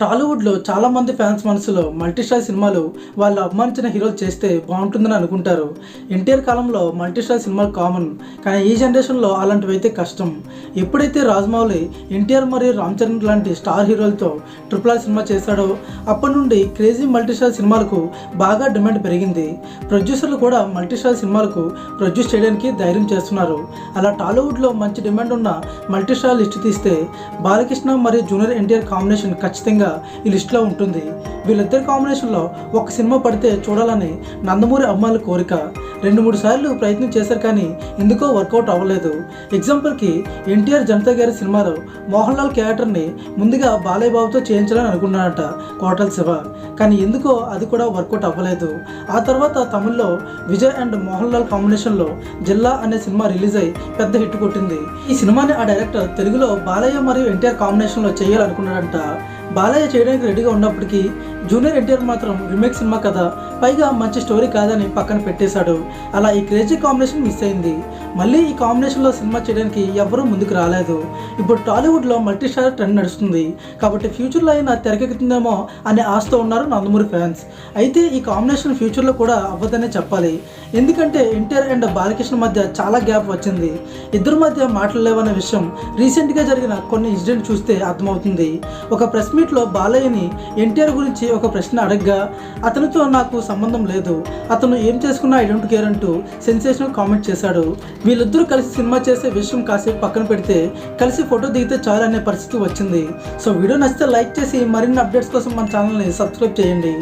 టాలీవుడ్లో చాలామంది ఫ్యాన్స్ మనసులో మల్టీస్టార్ సినిమాలు వాళ్ళు అభిమానించిన హీరోలు చేస్తే బాగుంటుందని అనుకుంటారు. ఎన్టీఆర్ కాలంలో మల్టీస్టార్ సినిమాలు కామన్ కానీ ఈ జనరేషన్లో అలాంటివి అయితే కష్టం. ఎప్పుడైతే రాజమౌళి ఎన్టీఆర్ మరియు రామ్ చరణ్ లాంటి స్టార్ హీరోలతో ట్రిపుల్ ఆర్ సినిమా చేశాడో అప్పటి నుండి క్రేజీ మల్టీస్టార్ సినిమాలకు బాగా డిమాండ్ పెరిగింది. ప్రొడ్యూసర్లు కూడా మల్టీస్టార్ సినిమాలకు ప్రొడ్యూస్ చేయడానికి ధైర్యం చేస్తున్నారు. అలా టాలీవుడ్లో మంచి డిమాండ్ ఉన్న మల్టీస్టార్ లిస్ట్ తీస్తే బాలకృష్ణ మరియు జూనియర్ ఎన్టీఆర్ కాంబినేషన్ ఖచ్చితంగా ఈ లిస్ట్లో ఉంటుంది. వీళ్ళిద్దరి కాంబినేషన్లో ఒక సినిమా పడితే చూడాలని నందమూరి అమ్మాయిల కోరిక. రెండు మూడు సార్లు ప్రయత్నం చేశారు కానీ ఎందుకో వర్కౌట్ అవ్వలేదు. ఎగ్జాంపుల్కి ఎన్టీఆర్ జనతా గారి సినిమాలో మోహన్ లాల్ క్యారెక్టర్ని ముందుగా బాలయ్య బాబుతో చేయించాలని అనుకున్నాడట కోటల శివ. కానీ ఎందుకో అది కూడా వర్కౌట్ అవ్వలేదు. ఆ తర్వాత తమిళ్ళో విజయ్ అండ్ మోహన్ లాల్ కాంబినేషన్లో జిల్లా అనే సినిమా రిలీజ్ అయి పెద్ద హిట్ కొట్టింది. ఈ సినిమాని ఆ డైరెక్టర్ తెలుగులో బాలయ్య మరియు ఎన్టీఆర్ కాంబినేషన్లో చేయాలనుకున్నాడంట. బాలయ్య చేయడానికి రెడీగా ఉన్నప్పటికీ జూనియర్ ఎన్టీఆర్ మాత్రం రీమేక్ సినిమా కదా పైగా మంచి స్టోరీ కాదని పక్కన పెట్టేశాడు. అలా ఈ క్రేజీ కాంబినేషన్ మిస్ అయింది. మళ్ళీ ఈ కాంబినేషన్లో సినిమా చేయడానికి ఎవరూ ముందుకు రాలేదు. ఇప్పుడు టాలీవుడ్లో మల్టీ స్టార్ ట్రెండ్ నడుస్తుంది. కాబట్టి ఫ్యూచర్లో అయినా తెరకెక్కుతుందేమో అనే ఆశతో ఉన్నారు నందమూరి ఫ్యాన్స్ అయితే ఈ కాంబినేషన్ ఫ్యూచర్లో కూడా అవ్వదనే చెప్పాలి. ఎందుకంటే ఎన్టీఆర్ అండ్ బాలకృష్ణ మధ్య చాలా గ్యాప్ వచ్చింది. ఇద్దరి మధ్య మాట్లాడలేవన్న విషయం రీసెంట్గా జరిగిన కొన్ని ఇన్సిడెంట్ చూస్తే అర్థమవుతుంది. ఒక ప్రెస్ మీట్ మీట్లో బాలయ్యని ఎన్టీఆర్ గురించి ఒక ప్రశ్న అడగ్గా అతనితో నాకు సంబంధం లేదు. అతను ఏం చేసుకున్నా ఐ డోంట్ కేర్ అంటూ సెన్సేషనల్ కామెంట్ చేశాడు. వీళ్ళిద్దరూ కలిసి సినిమా చేసే విషయం కాసేపు పక్కన పెడితే కలిసి ఫోటో దిగితే చాలు అనే పరిస్థితి వచ్చింది. సో వీడియో నచ్చితే లైక్ చేసి మరిన్ని అప్డేట్స్ కోసం మన ఛానల్ని సబ్స్క్రైబ్ చేయండి.